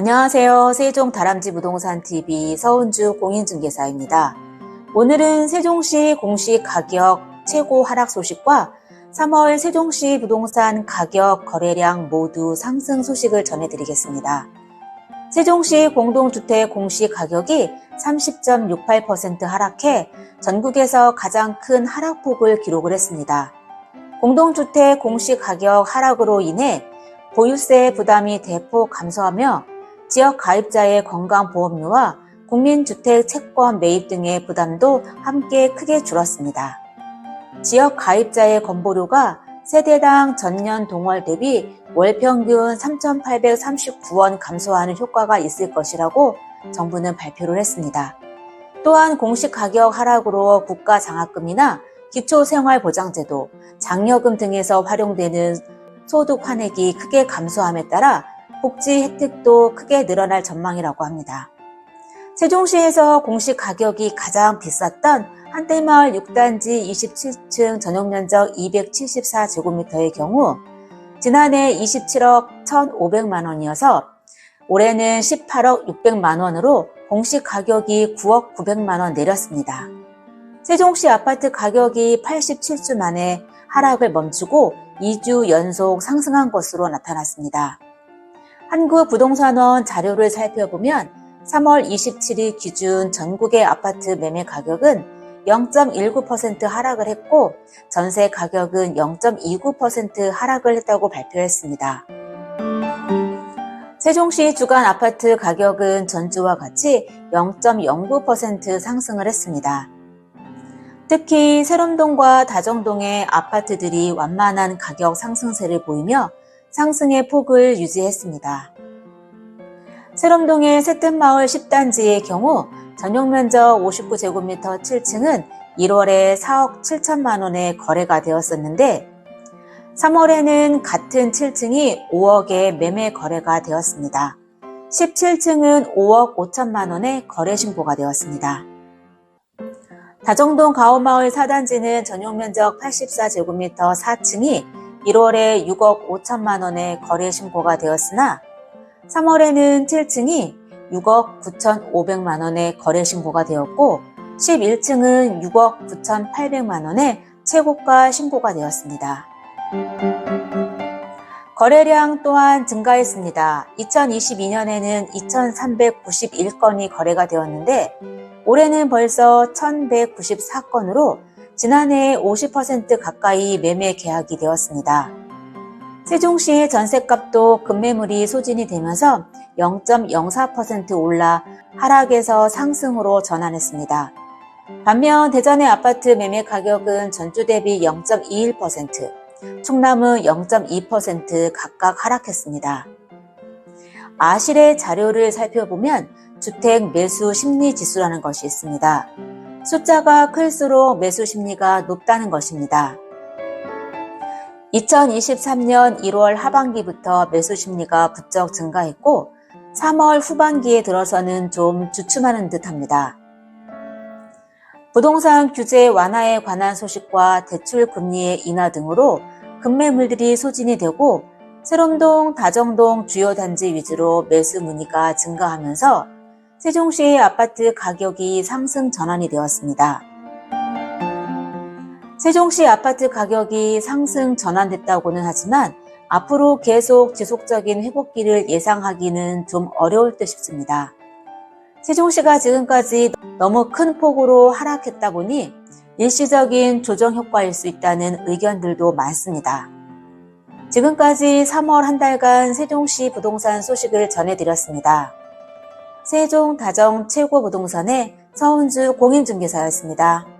안녕하세요. 세종 다람쥐 부동산 TV 서은주 공인중개사입니다. 오늘은 세종시 공시 가격 최고 하락 소식과 3월 세종시 부동산 가격 거래량 모두 상승 소식을 전해드리겠습니다. 세종시 공동주택 공시 가격이 30.68% 하락해 전국에서 가장 큰 하락폭을 기록을 했습니다. 공동주택 공시 가격 하락으로 인해 보유세 부담이 대폭 감소하며 지역 가입자의 건강보험료와 국민주택 채권 매입 등의 부담도 함께 크게 줄었습니다. 지역 가입자의 건보료가 세대당 전년 동월 대비 월 평균 3,839원 감소하는 효과가 있을 것이라고 정부는 발표를 했습니다. 또한 공시 가격 하락으로 국가 장학금이나 기초생활보장제도, 장려금 등에서 활용되는 소득 환액이 크게 감소함에 따라 복지 혜택도 크게 늘어날 전망이라고 합니다. 세종시에서 공시 가격이 가장 비쌌던 한대마을 6단지 27층 전용면적 274제곱미터의 경우 지난해 27억 1,500만 원이어서 올해는 18억 600만 원으로 공시 가격이 9억 900만 원 내렸습니다. 세종시 아파트 가격이 87주 만에 하락을 멈추고 2주 연속 상승한 것으로 나타났습니다. 한국부동산원 자료를 살펴보면 3월 27일 기준 전국의 아파트 매매 가격은 0.19% 하락을 했고 전세 가격은 0.29% 하락을 했다고 발표했습니다. 세종시 주간 아파트 가격은 전주와 같이 0.09% 상승을 했습니다. 특히 세롬동과 다정동의 아파트들이 완만한 가격 상승세를 보이며 상승의 폭을 유지했습니다. 세롬동의 새뜸마을 10단지의 경우 전용 면적 59제곱미터 7층은 1월에 4억 7천만 원에 거래가 되었었는데 3월에는 같은 7층이 5억에 매매 거래가 되었습니다. 17층은 5억 5천만 원에 거래 신고가 되었습니다. 다정동 가오마을 4단지는 전용 면적 84제곱미터 4층이 1월에 6억 5천만 원에 거래 신고가 되었으나 3월에는 7층이 6억 9천5백만 원에 거래 신고가 되었고 11층은 6억 9천 8백만 원에 최고가 신고가 되었습니다. 거래량 또한 증가했습니다. 2022년에는 2,391건이 거래가 되었는데 올해는 벌써 1,194건으로 지난해 50% 가까이 매매 계약이 되었습니다. 세종시의 전셋값도 급매물이 소진이 되면서 0.04% 올라 하락에서 상승으로 전환했습니다. 반면 대전의 아파트 매매 가격은 전주 대비 0.21%, 충남은 0.2% 각각 하락했습니다. 아실의 자료를 살펴보면 주택 매수 심리 지수라는 것이 있습니다. 숫자가 클수록 매수 심리가 높다는 것입니다. 2023년 1월 하반기부터 매수 심리가 부쩍 증가했고 3월 후반기에 들어서는 좀 주춤하는 듯 합니다. 부동산 규제 완화에 관한 소식과 대출 금리의 인하 등으로 급매물들이 소진이 되고 세롬동, 다정동 주요 단지 위주로 매수 문의가 증가하면서 세종시의 아파트 가격이 상승 전환이 되었습니다. 세종시 아파트 가격이 상승 전환됐다고는 하지만 앞으로 계속 지속적인 회복기를 예상하기는 좀 어려울 듯 싶습니다. 세종시가 지금까지 너무 큰 폭으로 하락했다 보니 일시적인 조정 효과일 수 있다는 의견들도 많습니다. 지금까지 3월 한 달간 세종시 부동산 소식을 전해드렸습니다. 세종 다정 최고 부동산의 서은주 공인중개사였습니다.